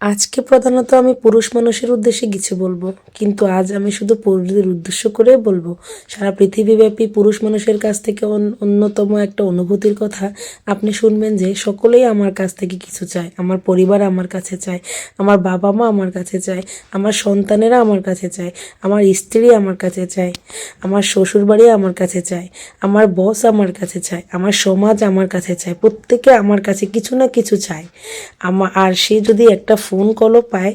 আজকে প্রধানত আমি পুরুষ মানুষের উদ্দেশ্যে কিছু বলব, কিন্তু আজ আমি শুধু পুরুষদের উদ্দেশ্য করে বলব। সারা পৃথিবীব্যাপী পুরুষ মানুষের কাছ থেকে অন- অন্যতম একটা অনুভূতির কথা আপনি শুনবেন যে সকলেই আমার কাছ থেকে কিছু চায়, আমার পরিবার আমার কাছে চায়, আমার বাবা মা আমার কাছে চায়, আমার সন্তানেরা আমার কাছে চায়, আমার স্ত্রী আমার কাছে চায়, আমার শ্বশুরবাড়ি আমার কাছে চায়, আমার বস আমার কাছে চায়, আমার সমাজ আমার কাছে চায়, প্রত্যেকে আমার কাছে কিছু না কিছু চায়। আমার আর সে যদি একটা ফোন কলও পায়,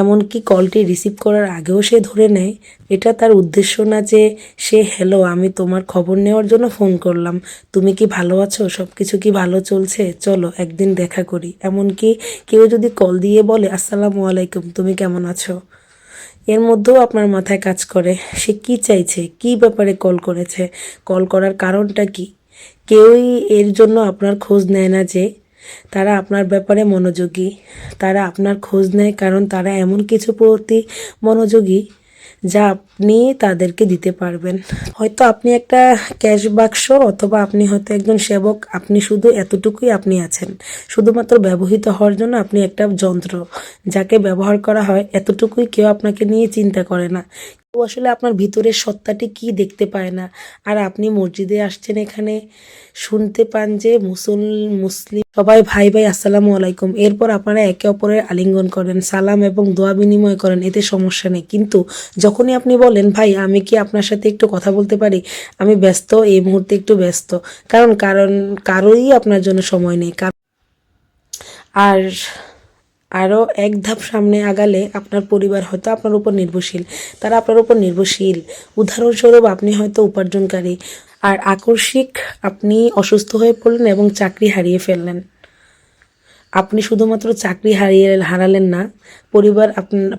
এমনকি কলটি রিসিভ করার আগেও সে ধরে নেয়। এটা তার উদ্দেশ্য না যে সে হ্যালো আমি তোমার খবর নেওয়ার জন্য ফোন করলাম। তুমি কি ভালো আছো? সব কিছু কি ভালো চলছে? চলো, একদিন দেখা করি। এমনকি কেউ যদি কল দিয়ে বলে, আসসালামু আলাইকুম, তুমি কেমন আছো? এর মধ্যেও আপনার মাথায় কাজ করে, সে কি চাইছে? কি ব্যাপারে কল করেছে? কল করার কারণটা কি? কেউই এর জন্য আপনার খোঁজ নেয় না যে তারা আপনার ব্যাপারে মনোযোগী, তারা আপনার খোঁজ নেয় কারণ তারা এমন কিছু প্রতি মনোযোগী যা আপনি তাদেরকে দিতে পারবেন। হয়তো আপনি একটা ক্যাশ বাক্স অথবা আপনি হয়তো একজন সেবক, আপনি শুধু এতটুকুই আপনি আছেন। শুধুমাত্র ব্যবহৃত হওয়ার জন্য আপনি একটা যন্ত্র, যাকে ব্যবহার করা হয়, এতটুকুই কেউ আপনাকে নিয়ে চিন্তা করে না। কেউ আসলে আপনার ভিতরের সত্তাটি কি দেখতে পায় না? আর আপনি মসজিদে আসছেন এখানে, শুনতে পান যে মুসল, মুসলিম সবাই ভাই ভাই, আসসালামু আলাইকুম। এরপর আপনারা একে অপরের আলিঙ্গন করেন, সালাম এবং দোয়া বিনিময় করেন, এতে সমস্যা নেই। কিন্তু যখনই আপনি বলেন, ভাই, আমি কি আপনার সাথে একটু কথা বলতে পারি? আমি ব্যস্ত, এই মুহূর্তে একটু ব্যস্ত। কারণ কারণ কারোই আপনার জন্য সময় নেই। আর আরও এক ধাপ সামনে আগালে আপনার পরিবার হয়তো আপনার উপর নির্ভরশীল। তারা আপনার উপর নির্ভরশীল। উদাহরণস্বরূপ আপনি হয়তো উপার্জনকারী। আর আকস্মিক আপনি অসুস্থ হয়ে পড়লেন এবং চাকরি হারিয়ে ফেললেন। আপনি শুধুমাত্র চাকরি হারিয়ে হারালেন না, পরিবার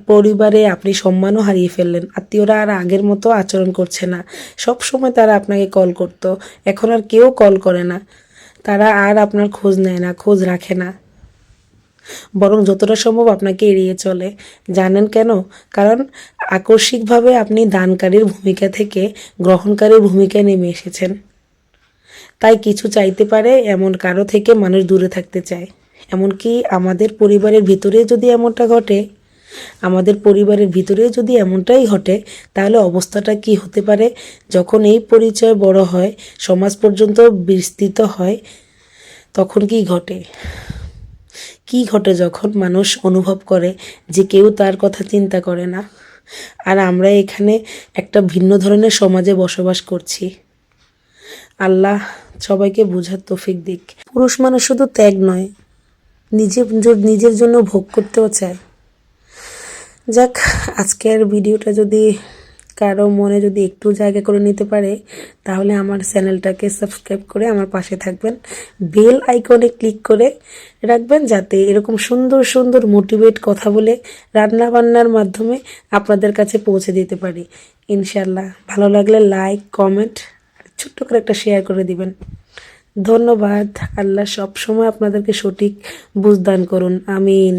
পরিবারে আপনি সম্মানও হারিয়ে ফেললেন। আত্মীয়রা আর আগের মতো আচরণ করছে না। সব সময় তারা আপনাকে কল করতো। এখন আর কেউ কল করে না। তারা আর আপনার খোঁজ নেয় না, খোঁজ রাখে না। বরং যতটা সম্ভব আপনাকে এড়িয়ে চলে। জানেন কেন? কারণ আকস্মিকভাবে আপনি দানকারীর ভূমিকা থেকে গ্রহণকারীর ভূমিকায় নেমে এসেছেন। তাই কিছু চাইতে পারে এমন কারও থেকে মানুষ দূরে থাকতে চায়। এমনকি আমাদের পরিবারের ভিতরে যদি এমনটা ঘটে, আমাদের পরিবারের ভিতরে যদি এমনটাই ঘটে, তাহলে অবস্থাটা কি হতে পারে? যখন এই পরিচয় বড় হয়, সমাজ পর্যন্ত বিস্তৃত হয়, তখন কি ঘটে? কি ঘটে যখন মানুষ অনুভব করে যে কেউ তার কথা চিন্তা করে না? আর আমরা এখানে একটা ভিন্ন ধরনের সমাজে বসবাস করছি। আল্লাহ সবাইকে বোঝার তৌফিক দিক। পুরুষ মানুষ শুধু ত্যাগ নয়, নিজে নিজের জন্য ভোগ করতেও চায়। যাক, আজকের ভিডিওটা যদি কারও মনে যদি একটু জায়গা করে নিতে পারে, তাহলে আমার চ্যানেলটাকে সাবস্ক্রাইব করে আমার পাশে থাকবেন। বেল আইকনে ক্লিক করে রাখবেন যাতে এরকম সুন্দর সুন্দর মোটিভেট কথা বলে রান্না বান্নার মাধ্যমে আপনাদের কাছে পৌঁছে দিতে পারি। ইনশাল্লাহ ভালো লাগলে লাইক কমেন্ট ছোট্ট করে একটা শেয়ার করে দিবেন। ধন্যবাদ। আল্লাহ সব সময় আপনাদেরকে সঠিক বুঝদান করুন। আমিন।